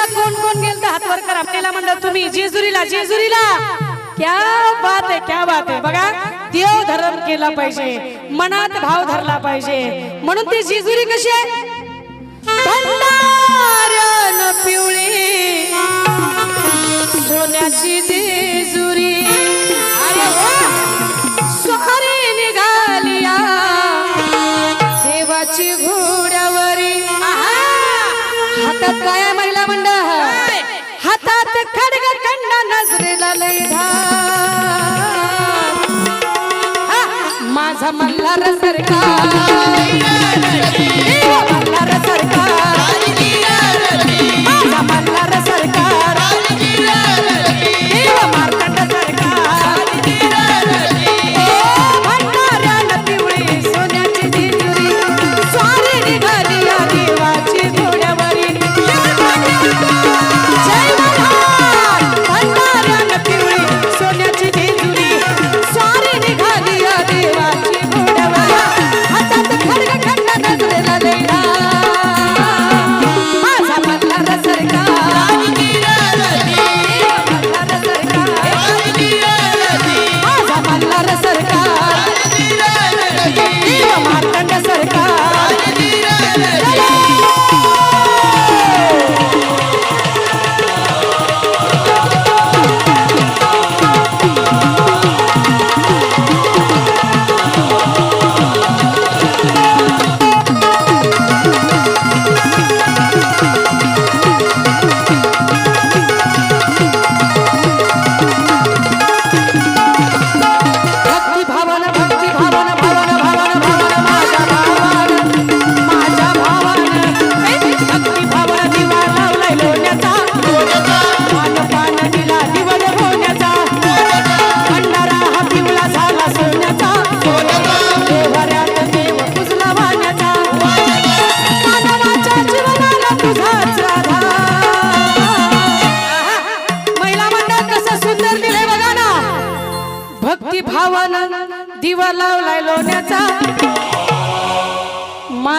जेजुरीला कोण कोण गेलं हातवर करा. आपल्याला म्हणलं तुम्ही जेजुरीला जेजुरीला. क्या बात आहे क्या बात आहे. बघा देव धरण केला पाहिजे. मनात भाव धरला पाहिजे. म्हणून ती जेजुरी कशी आहे? पिवळी. सोन्याची जेजुरी. अरे हो, स्वारी निघालिया देवाची घोड्यावरी. हातात काय आहे महिला मंडळ हातात खडग कंडा नजरेला लय माझा मल्हार सरकार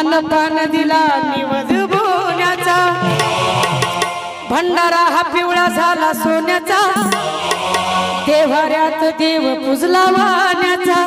मानपान दिला निवज बोण्याचा भंडारा हा पिवळा झाला सोन्याचा. देवाऱ्यात देव पुजला वाण्याचा.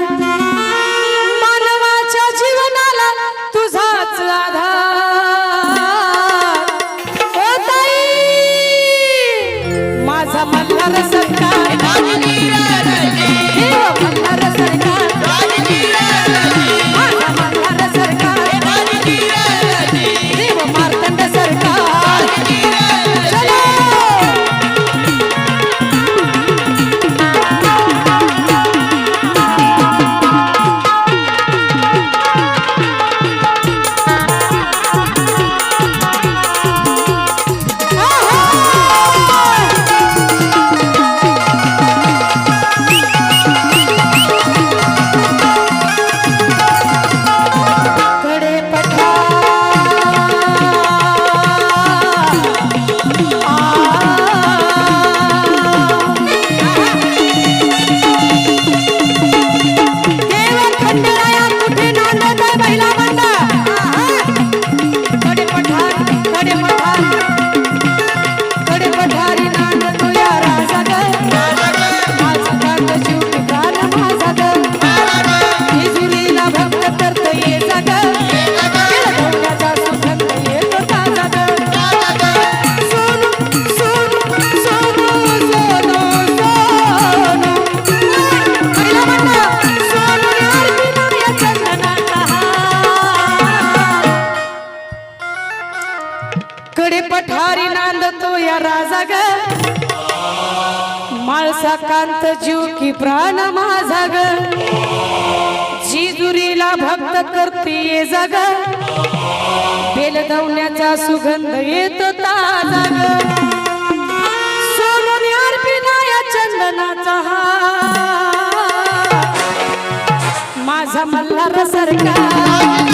जीव की प्राण माझा ग. जिजुरीला भक्त करते जग. बेल दवण्याचा सुगंध येतो ताजा ग. या चंदनाचा माझा मल्हार सरकार.